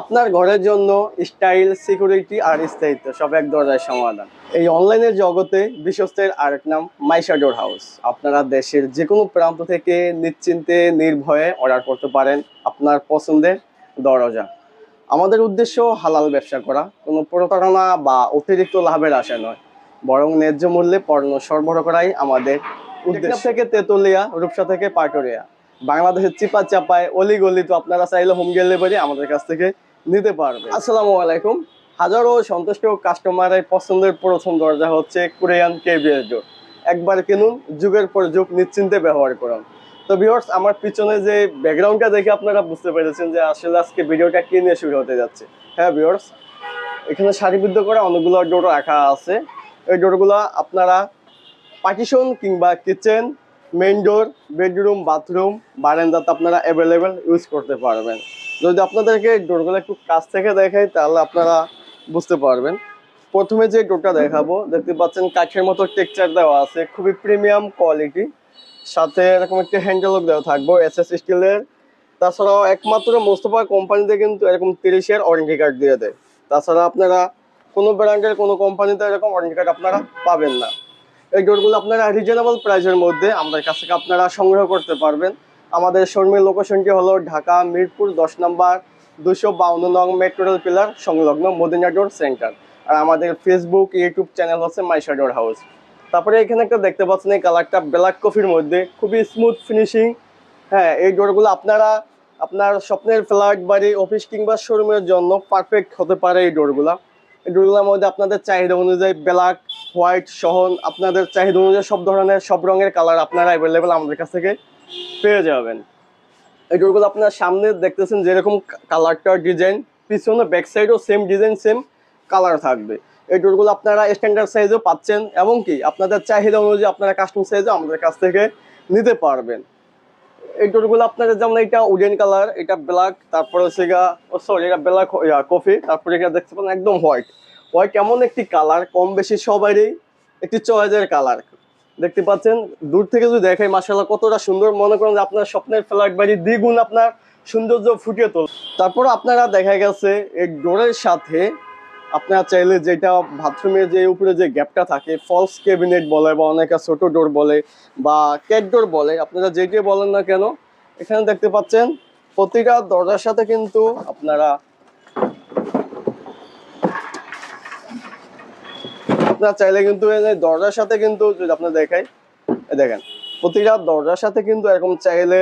আপনার ঘরের জন্য স্টাইল সিকিউরিটি আর স্থায়িত্ব সব এক দরজায় সমাধান। এই অনলাইনের জগতে বিশ্বস্তের আরেক নাম মাইশা ডোর হাউস আপনারা দেশের যে কোনো প্রান্ত থেকে নিশ্চিন্তে নির্ভয়ে অর্ডার করতে পারেন আপনার পছন্দের দরজা। আমাদের উদ্দেশ্য হালাল ব্যবসা করা। কোনো প্রতারণা বা অতিরিক্ত লাভের আশা নয়। বরং ন্যায্য মূল্যে পণ্য সরবরাহ করাই আমাদের উদ্দেশ্য। থেকে তেতুলিয়া রূপসা থেকে পাটুরিয়া। বাংলাদেশের চিপা চাপায় অলি গলি তো আপনারা চাইলে হোম ডেলিভারি আমাদের কাছ থেকে নিতে পারবে আসসালামু আলাইকুম। হাজারো সন্তুষ্ট কাস্টমারের পছন্দের প্রথম দরজা হচ্ছে কোরিয়ান কেবিএস ডোর একবার কিনুন যুগের পর যুগ নিশ্চিন্তে ব্যবহার করুন। তো ভিউয়ার্স আমার পিছনে যে ব্যাকগ্রাউন্ডটা দেখে আপনারা বুঝতে পেরেছেন যে আসলে আজকে ভিডিওটা কি নিয়ে শুরু হতে যাচ্ছে। হ্যাঁ ভিউয়ার্স এখানে সারিবদ্ধ করে অনেকগুলো ডোর রাখা আছে। এই ডোরগুলো আপনারা পার্টিশন কিংবা kitchen main door bedroom bathroom বারান্দাতে আপনারা অ্যাভেলেবেল ইউজ করতে পারবেন। যদি আপনাদেরকে ডোরগুলো একটু কাছ থেকে দেখাই, তাহলে আপনারা বুঝতে পারবেন। প্রথমে যে ডোরটা দেখাবো, দেখতে পাচ্ছেন কাঠের মতো টেক্সচার দেওয়া আছে, খুবই প্রিমিয়াম কোয়ালিটি সাথে এরকম একটা হ্যান্ডেলও দেওয়া থাকব এস এস স্টিলের তাছাড়াও একমাত্র মোস্তফা কোম্পানিতে কিন্তু এরকম তিরিশের ওয়ারেন্টি কার্ড দিয়ে দেয়। তাছাড়া আপনারা কোনো ব্র্যান্ডের কোনো কোম্পানিতে এরকম ওয়ারেন্টি কার্ড আপনারা পাবেন না। এই ডোরগুলো আপনারা রিজনেবল প্রাইসের মধ্যে আমাদের কাছ থেকে আপনারা সংগ্রহ করতে পারবেন। আমাদের শর্মীর লোকেশনটি হলো ঢাকা মিরপুর দশ নম্বর দুশো বাউন্ন নং মেট্রোরেল পিলার সংলগ্ন মদিনা ডোর সেন্টার আর আমাদের ফেসবুক ইউটিউব চ্যানেল হচ্ছে মাইশা ডোর হাউস তারপরে এখানে একটা দেখতে পাচ্ছেন, এই কালারটা ব্ল্যাক কফির মধ্যে। খুবই স্মুথ ফিনিশিং হ্যাঁ এই ডোরগুলো আপনারা, আপনার স্বপ্নের ফ্ল্যাট বাড়ি অফিস কিংবা শোরুমের জন্য পারফেক্ট হতে পারে এই ডোরগুলো এই ডোরগুলোর মধ্যে আপনাদের চাহিদা অনুযায়ী ব্ল্যাক হোয়াইট সহ আপনাদের চাহিদা অনুযায়ী সব ধরনের, সব রঙের কালার আপনারা অ্যাভেলেবেল আমাদের কাছ থেকে পেয়ে যাবেন। এই ডোরগুলো আপনার সামনে দেখতেছেন যেরকম কালারটা ডিজাইন পিছনে ব্যাক সাইডও সেম ডিজাইন সেম কালার থাকবে। এই ডোরগুলো আপনারা স্ট্যান্ডার্ড সাইজও পাচ্ছেন এবং কি, আপনাদের চাহিদা অনুযায়ী আপনারা কাস্টম সাইজও আমাদের কাছ থেকে নিতে পারবেন। এই ডোরগুলো আপনাদের যেমন এটা উডেন কালার, এটা ব্ল্যাক তারপরে হচ্ছে সরি এটা ব্ল্যাক কফি তারপরে এটা দেখতে পারেন একদম হোয়াইট হোয়াইট এমন একটি কালার, কম বেশি সবারই একটি চয়েজের কালার। দেখতে পাচ্ছেন, দূর থেকে যদি দেখাই মাসাল্লাহ কতটা সুন্দর। মনে করেন যে আপনার স্বপ্নের ফ্ল্যাট বাড়ি, দ্বিগুণ আপনার সৌন্দর্য ফুটিয়ে তোল। তারপর আপনারা দেখা গেছে, এই ডোরের সাথে আপনারা চাইলে যেটা বাথরুমের যে উপরে যে গ্যাপটা থাকে ফলস ক্যাবিনেট বলে বা অনেকে ছোট ডোর বলে বা ক্যাট ডোর বলে, আপনারা যেটি বলেন না কেন, এখানে দেখতে পাচ্ছেন, প্রতিটা দরজার সাথে কিন্তু আপনারা আপনার চাইলে কিন্তু দরজার সাথে কিন্তু যদি আপনার দেখাই দেখেন, প্রতিটা দরজার সাথে কিন্তু এরকম চাইলে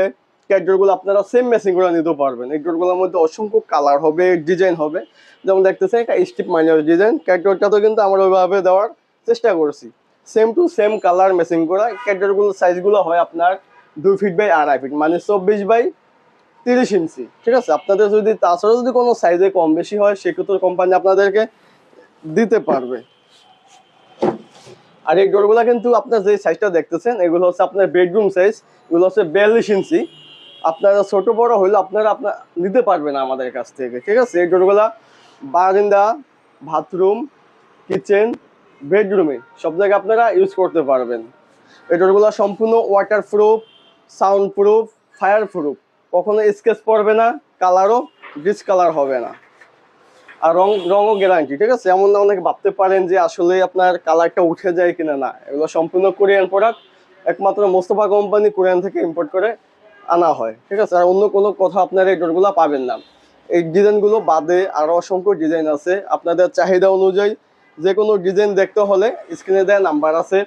ক্যাটডোরগুলো আপনারা সেম ম্যাচিং করে নিতে পারবেন। এই ডোরগুলোর মধ্যে অসংখ্য কালার হবে ডিজাইন হবে। যেমন দেখতেছেন একটা স্টিপ মাইনার ডিজাইন ক্যাটডোরটাতেও কিন্তু আমরা ওইভাবে দেওয়ার চেষ্টা করছি। Same to same colour matching করা ক্যাটডোরগুলো সাইজগুলো হয় আপনার দুই ফিট বাই আড়াই ফিট মানে চব্বিশ বাই তিরিশ ইঞ্চি। ঠিক আছে? আপনাদের যদি তাছাড়া যদি কোনো সাইজে কম বেশি হয়, সেক্ষেত্রে কোম্পানি আপনাদেরকে দিতে পারবে। আর এই ডোরগুলো কিন্তু আপনার যে সাইজটা দেখতেছেন, এগুলো হচ্ছে আপনার বেডরুম সাইজ এগুলো হচ্ছে বিয়াল্লিশ ইঞ্চি। আপনারা ছোট বড় হইলে আপনারা আপনার নিতে পারবেন আমাদের কাছ থেকে, ঠিক আছে? এই ডোরগুলা বারান্দা, বাথরুম, কিচেন, বেডরুমে সব জায়গায় আপনারা ইউজ করতে পারবেন। এই ডোরগুলো সম্পূর্ণ waterproof soundproof fireproof কখনো স্কেচ পড়বে না কালারও ডিস কালার হবে না। আর রং, রঙও গ্যারান্টি ঠিক আছে? এমন না অনেকে ভাবতে পারেন যে আসলে আপনার কালারটা উঠে যায় কিনা না। এগুলো সম্পূর্ণ কোরিয়ান প্রোডাক্ট একমাত্র মোস্তফা কোম্পানি কোরিয়ান থেকে ইম্পোর্ট করে আনা হয়, ঠিক আছে? আর অন্য কোনো কথা আপনার এই ডোরগুলো পাবেন না। এই ডিজাইনগুলো বাদে আরও অসংখ্য ডিজাইন আছে। আপনাদের চাহিদা অনুযায়ী যে কোনো ডিজাইন দেখতে হলে স্ক্রিনে দেওয়া নাম্বার আছে।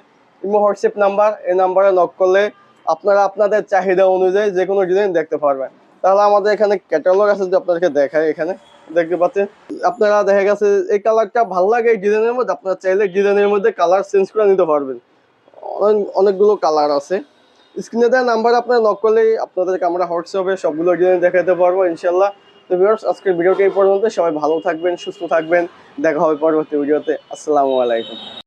ইমো, হোয়াটসঅ্যাপ নাম্বার, এই নাম্বারে নক করলে আপনারা আপনাদের চাহিদা অনুযায়ী যে কোনো ডিজাইন দেখতে পারবেন। তাহলে আমাদের এখানে ক্যাটালগ আছে যে আপনাদেরকে দেখায় এখানে। দেখতে পাচ্ছেন? আপনারা দেখা গেছে এই কালারটা ভালো লাগে এই ডিজাইনের মধ্যে, আপনারা চাইলে ডিজাইনের মধ্যে কালার চেঞ্জ করে নিতে পারবেন। অনেকগুলো কালার আছে। স্ক্রিনে দেওয়া নাম্বার আপনারা নক করলেই আপনাদেরকে আমরা হোয়াটসঅ্যাপে সবগুলো ডিজাইন দেখাতে পারব ইনশাল্লাহ তো ভিউয়ার্স আজকের ভিডিওটি এই পর্যন্ত সবাই ভালো থাকবেন, সুস্থ থাকবেন। দেখা হবে পরবর্তী ভিডিওতে আসসালামু আলাইকুম।